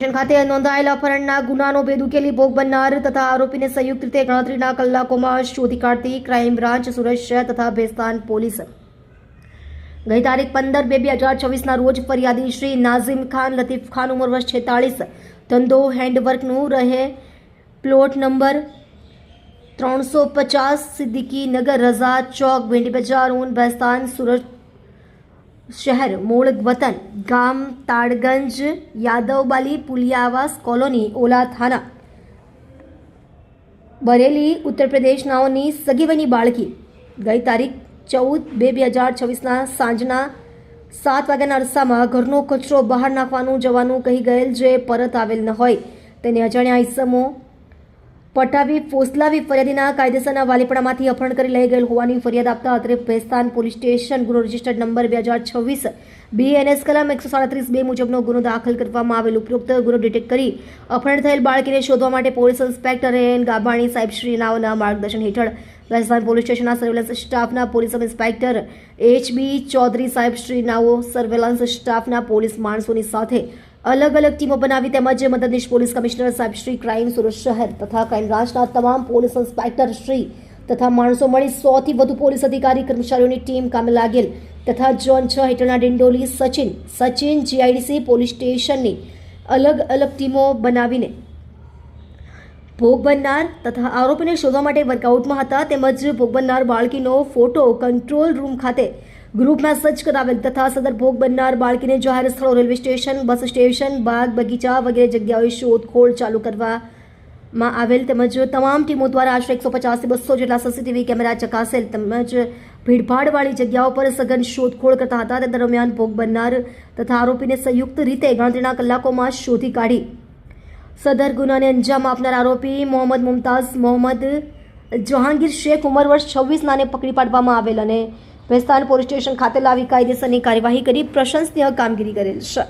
Station ખાતે નોંધાયેલા અપહરણના ગુનાનો ભેદ ઉકેલી ભોગ બનનાર તથા આરોપીને સંયુક્ત રીતે ગણતરીના કલાકોમાં શોધી કાઢતી ક્રાઇમ બ્રાન્ચ, સુરત શહેર તથા ભેસ્તાન પોલીસ. ગઈ તારીખ પંદર બે બે હજાર છવ્વીસના રોજ ફરિયાદી શ્રી નાઝીમ ખાન લતીફ ખાન ઉંમર વર્ષ છેતાળીસ. ધંધો, હેન્ડવર્કનું રહે પ્લોટ નંબર ત્રણસો પચાસ સિદ્દીકી નગર રઝા ચોક ભીંડી બજાર ઊન ભેસ્તાન, સુરત શહેર મૂળ વતન ગામ તાડગંજ, યાદવબાલી, પુલિયાવાસ કોલોની, ઓલા થાના. બરેલી ઉત્તર પ્રદેશ સગીવની બાળકી. ગઈ તારીખ ચૌદ બે બે હજાર છવ્વીસના સાંજના સાત વાગ્યાના અરસામાં ઘરનો કચરો બહાર નાખવાનું જવાનું કહી ગયેલ જે પરત આવેલ ન હોય. તેને અજાણ્યા ઈસમો પટાવી, ફોસલાવી ફરિયાદીના કાયદેસરના વાલીપણામાંથી અપહરણ કરી લઈ ગયેલ હોવાની ફરિયાદ આપતા અત્રે ભેસ્તાન પોલીસ સ્ટેશન ગુનો રજિસ્ટર્ડ નંબર બે હજાર છવ્વીસ, બીએનએસ કલમ એકસો સાડત્રીસ બે મુજબનો ગુનો દાખલ કરવામાં આવેલ. ઉપરોક્ત ગુનો ડિટેક્ટ કરી અપહરણ થયેલ બાળકીને શોધવા માટે પોલીસ ઇન્સ્પેક્ટર એન ગાબાણી સાહેબ શ્રીનાઓના માર્ગદર્શન હેઠળ ભેસ્તાન પોલીસ સ્ટેશનના સર્વેલન્સ સ્ટાફના police sub inspector H B Chaudhari સાહેબ શ્રીનાઓ સર્વેલન્સ સ્ટાફના પોલીસ માણસોની સાથે અલગ અલગ ટીમો બનાવી તેમજ મદદનીશ પોલીસ કમિશનર સાહેબ શ્રી ક્રાઇમ સુરત શહેર તથા ક્રાઇમબ્રાન્ચના તમામ પોલીસ ઇન્સ્પેક્ટર શ્રી તથા માણસો મળી સોથી વધુ પોલીસ અધિકારી કર્મચારીઓની ટીમ કામે લાગેલ તથા ઝોન છ હેઠળના ડિંડોલી સચિન સચિન જીઆઈડીસી પોલીસ સ્ટેશનની અલગ અલગ ટીમો બનાવીને ભોગ બનનાર તથા આરોપીને શોધવા માટે વર્કઆઉટમાં હતા તેમજ ભોગ બનનાર બાળકીનો ફોટો કંટ્રોલ રૂમ ખાતે ગ્રુપ સજ્જ કરાવેલ તથા સદર ભોગ બનનાર બાળકીને જાહેર સ્થળો રેલવે સ્ટેશન બસ સ્ટેશન બાગ બગીચા વગેરે જગ્યાઓએ શોધખોળ ચાલુ કરવામાં આવેલ તેમજ તમામ ટીમો દ્વારા આશરે એકસો પચાસથી બસો જેટલા સીસીટીવી કેમેરા ચકાસેલ તેમજ ભીડભાડવાળી જગ્યાઓ પર સઘન શોધખોળ કરતા હતા તે દરમિયાન ભોગ બનનાર તથા આરોપીને સંયુક્ત રીતે ગણતરીના કલાકોમાં શોધી કાઢી સદર ગુનાને અંજામ આપનાર આરોપી મોહમ્મદ મુમતાઝ મોહમ્મદ જહાંગીર શેખ ઉંમર વર્ષ છવ્વીસ નાને પકડી પાડવામાં આવેલ અને ભેસ્તાન પોલીસ સ્ટેશન ખાતે લાવી કાયદેસરની કાર્યવાહી કરી પ્રશંસનીય કામગીરી કરેલ છે.